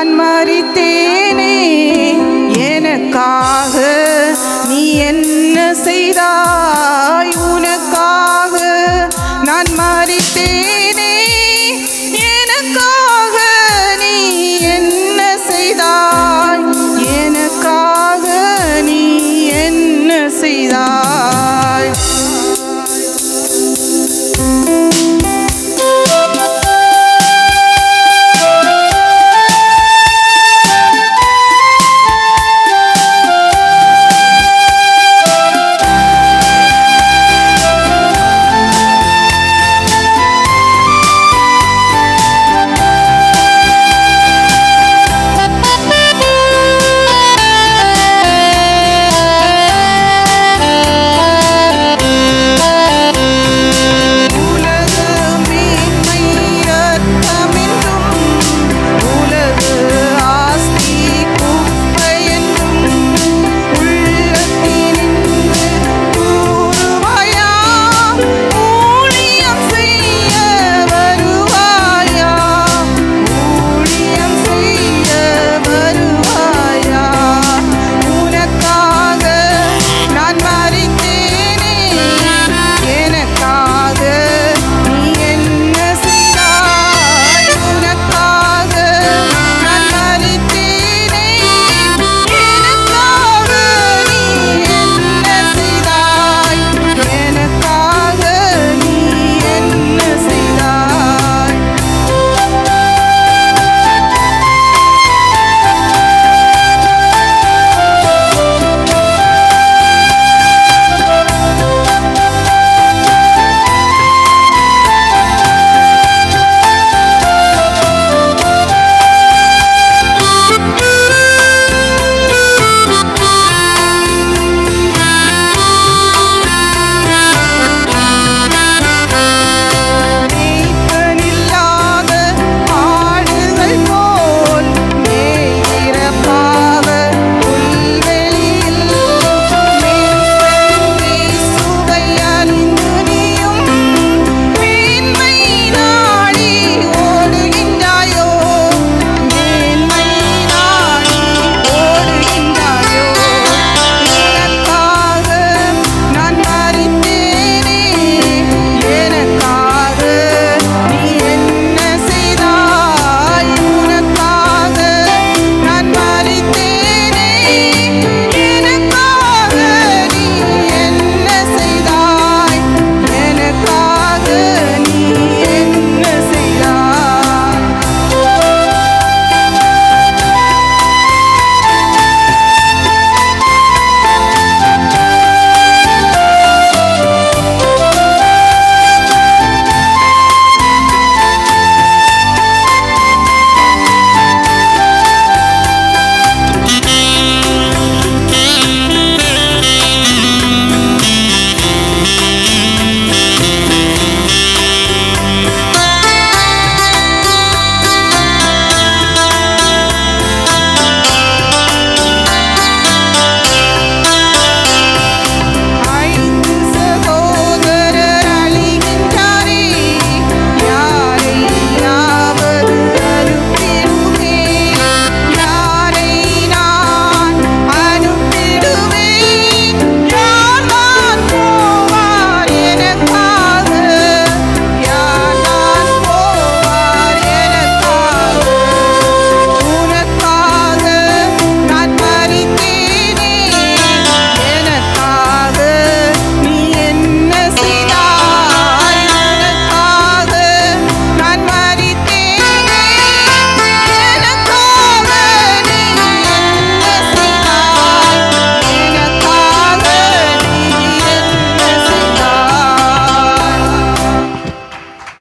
நான் மறித்தேனே. எனக்காக நீ என்ன செய்தாய்? உனக்காக நான் மறித்தேன்.